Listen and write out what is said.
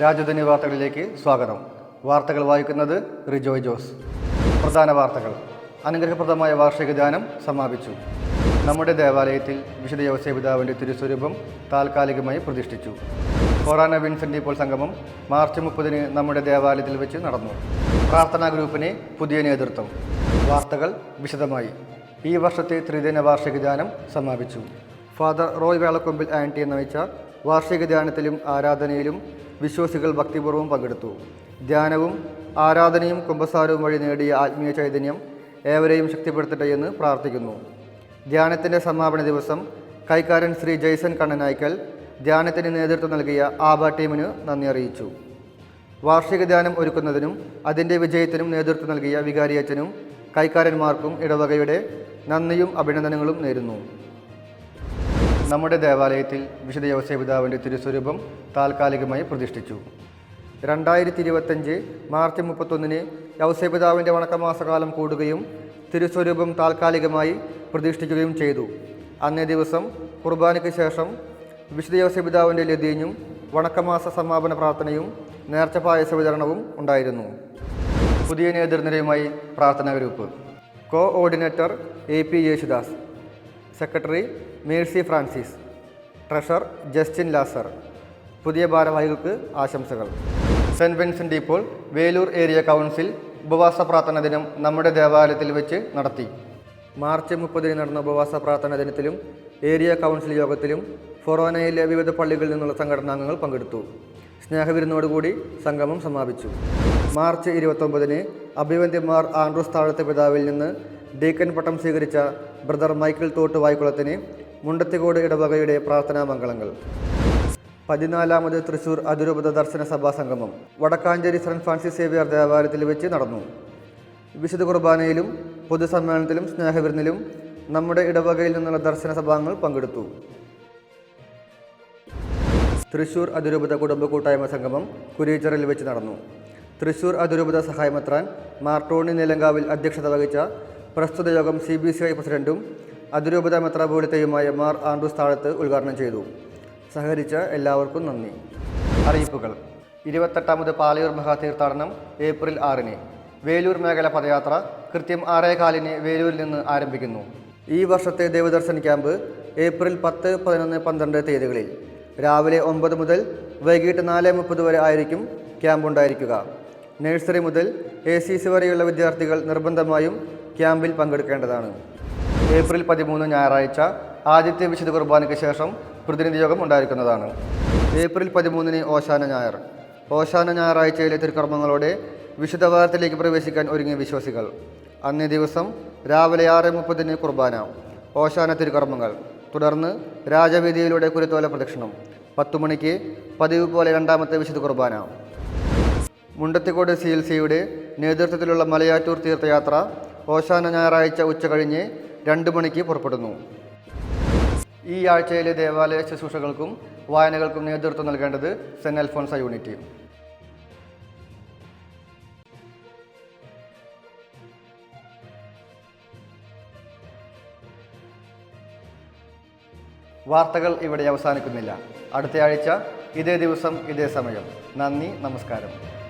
രാജധാനി വാർത്തകളിലേക്ക് സ്വാഗതം. വാർത്തകൾ വായിക്കുന്നത് റിജോയ് ജോസ്. പ്രധാന വാർത്തകൾ. അനുഗ്രഹപ്രദമായ വാർഷിക ധ്യാനം സമാപിച്ചു. നമ്മുടെ ദേവാലയത്തിൽ വിശുദ്ധ യോസേപിതാവിന്റെ തിരുസ്വരൂപം താൽക്കാലികമായി പ്രതിഷ്ഠിച്ചു. കൊറാന വിൻസെന്റ് ഇപ്പോൾ സംഗമം മാർച്ച് മുപ്പതിന് നമ്മുടെ ദേവാലയത്തിൽ വെച്ച് നടന്നു. പ്രാർത്ഥനാ ഗ്രൂപ്പിന് പുതിയ നേതൃത്വം. വാർത്തകൾ വിശദമായി. ഈ വർഷത്തെ ത്രിദിന വാർഷിക ധ്യാനം സമാപിച്ചു. ഫാദർ റോയ് വേളക്കൊമ്പിൽ ആന്റി നയിച്ച വാർഷിക ധ്യാനത്തിലും ആരാധനയിലും വിശ്വാസികൾ ഭക്തിപൂർവം പങ്കെടുത്തു. ധ്യാനവും ആരാധനയും കുംഭസാരവും വഴി നേടിയ ആത്മീയ ചൈതന്യം ഏവരെയും ശക്തിപ്പെടുത്തട്ടെ എന്ന് പ്രാർത്ഥിക്കുന്നു. ധ്യാനത്തിന്റെ സമാപന ദിവസം കൈക്കാരൻ ശ്രീ ജയ്സൺ കണ്ണനായ്ക്കൽ ധ്യാനത്തിന് നേതൃത്വം നൽകിയ ആബ ടീമിന് നന്ദി അറിയിച്ചു. വാർഷിക ധ്യാനം ഒരുക്കുന്നതിനും അതിന്റെ വിജയത്തിനും നേതൃത്വം നൽകിയ വികാരിയച്ഛനും കൈക്കാരന്മാർക്കും ഇടവകയുടെ നന്ദിയും അഭിനന്ദനങ്ങളും നേരുന്നു. നമ്മുടെ ദേവാലയത്തിൽ വിശുദ്ധ യോസേപിതാവിന്റെ തിരുസ്വരൂപം താൽക്കാലികമായി പ്രതിഷ്ഠിച്ചു. രണ്ടായിരത്തി ഇരുപത്തഞ്ച് മാർച്ച് മുപ്പത്തൊന്നിന് യൗസേപിതാവിന്റെ വണക്കമാസകാലം കൂടുകയും തിരുസ്വരൂപം താൽക്കാലികമായി പ്രതിഷ്ഠിക്കുകയും ചെയ്തു. അന്നേ ദിവസം കുർബാനയ്ക്ക് ശേഷം വിശുദ്ധ യോസേപിതാവിന്റെ ലതീഞ്ഞും വണക്കമാസ സമാപന പ്രാർത്ഥനയും നേർച്ച പായസ വിതരണവും ഉണ്ടായിരുന്നു. പുതിയ നേതൃനിരയുമായി പ്രാർത്ഥനാ group. Coordinator A P Yesudas. Secretary Mercy Francis treasurer Justin Lazar. പുതിയ ഭാരവാഹികൾക്ക് ആശംസകൾ. സെന്റ് വിൻസെന്റ് ഇപ്പോൾ വേലൂർ ഏരിയ കൗൺസിൽ ഉപവാസ പ്രാർത്ഥന ദിനം നമ്മുടെ ദേവാലയത്തിൽ വെച്ച് നടത്തി. മാർച്ച് മുപ്പതിന് നടന്ന ഉപവാസ പ്രാർത്ഥന ദിനത്തിലും ഏരിയ കൗൺസിൽ യോഗത്തിലും ഫൊറോനയിലെ വിവിധ പള്ളികളിൽ നിന്നുള്ള സംഘടനാംഗങ്ങൾ പങ്കെടുത്തു. സ്നേഹവിരുന്നോടുകൂടി സംഗമം സമാപിച്ചു. മാർച്ച് ഇരുപത്തൊമ്പതിന് അഭിവന്ദ്യമാർ ആൻഡ്രൂസ് താഴത്തെ പിതാവിൽ നിന്ന് ഡീക്കൻ പട്ടം സ്വീകരിച്ച ബ്രദർ മൈക്കിൾ തോട്ട് വായ്ക്കുളത്തിന് മുണ്ടത്തിക്കോട് ഇടവകയുടെ പ്രാർത്ഥനാ മംഗളങ്ങൾ. പതിനാലാമത് തൃശൂർ അതിരൂപത ദർശന സഭാ സംഗമം വടക്കാഞ്ചേരി സെന്റ് ഫ്രാൻസിസ് സേവിയർ ദേവാലയത്തിൽ വെച്ച് നടന്നു. വിശുദ്ധ കുർബാനയിലും പൊതുസമ്മേളനത്തിലും സ്നേഹവിരുന്നിലും നമ്മുടെ ഇടവകയിൽ നിന്നുള്ള ദർശന സഭാംഗങ്ങൾ പങ്കെടുത്തു. തൃശൂർ അതിരൂപത കുടുംബ കൂട്ടായ്മ സംഗമം കുരീച്ചറിൽ വെച്ച് നടന്നു. തൃശൂർ അതിരൂപത സഹായമെത്രാൻ മാർട്ടോണി നിലങ്കാവിൽ അധ്യക്ഷത വഹിച്ച പ്രസ്തുത യോഗം സി ബി സി ഐ പ്രസിഡന്റും അതിരൂപത മെത്രാപോലിത്തയുമായ മാർ ആൻഡ്രൂസ് താഴത്ത് ഉദ്ഘാടനം ചെയ്തു. സഹകരിച്ച എല്ലാവർക്കും നന്ദി. അറിയിപ്പുകൾ. ഇരുപത്തെട്ടാമത് പാലയൂർ മഹാതീർത്ഥാടനം ഏപ്രിൽ ആറിന്. വേലൂർ മേഖല പദയാത്ര കൃത്യം ആറേ കാലിന് വേലൂരിൽ നിന്ന് ആരംഭിക്കുന്നു. ഈ വർഷത്തെ ദേവദർശൻ ക്യാമ്പ് ഏപ്രിൽ പത്ത് പതിനൊന്ന് പന്ത്രണ്ട് തീയതികളിൽ. രാവിലെ ഒമ്പത് മുതൽ വൈകിട്ട് നാല് മുപ്പത് വരെ ആയിരിക്കും ക്യാമ്പ് ഉണ്ടായിരിക്കുക നഴ്സറി മുതൽ എ സി സി വരെയുള്ള വിദ്യാർത്ഥികൾ നിർബന്ധമായും ക്യാമ്പിൽ പങ്കെടുക്കേണ്ടതാണ്. ഏപ്രിൽ പതിമൂന്ന് ഞായറാഴ്ച ആദ്യത്തെ വിശുദ്ധ കുർബാനയ്ക്ക് ശേഷം പ്രതിനിധി യോഗം ഉണ്ടായിരിക്കുന്നതാണ്. ഏപ്രിൽ പതിമൂന്നിന് ഓശാന ഞായർ. ഓശാന ഞായറാഴ്ചയിലെ തിരുക്കർമ്മങ്ങളോടെ വിശുദ്ധ വാരത്തിലേക്ക് പ്രവേശിക്കാൻ ഒരുങ്ങിയ വിശ്വാസികൾ. അന്നേ ദിവസം രാവിലെ ആറ് മുപ്പതിന് കുർബാന ഓശാന തിരുക്കർമ്മങ്ങൾ. തുടർന്ന് രാജവീതിയിലൂടെ കുരുത്തോല പ്രദക്ഷിണം. പത്തു മണിക്ക് പതിവ് പോലെ രണ്ടാമത്തെ വിശുദ്ധ കുർബാന. മുണ്ടത്തിക്കോട് സി എൽ സിയുടെ നേതൃത്വത്തിലുള്ള മലയാറ്റൂർ തീർത്ഥയാത്ര ഓശാന ഞായറാഴ്ച ഉച്ച കഴിഞ്ഞ് രണ്ട് മണിക്ക് പുറപ്പെടുന്നു. ഈ ആഴ്ചയിലെ ദേവാലയ ശുശ്രൂഷകൾക്കും വായനകൾക്കും നേതൃത്വം നൽകേണ്ടത് സെന്റ് അൽഫോൺസ യൂണിറ്റി. വാർത്തകൾ ഇവിടെ അവസാനിക്കുന്നില്ല. അടുത്ത ആഴ്ച ഇതേ ദിവസം ഇതേ സമയം. നന്ദി നമസ്കാരം.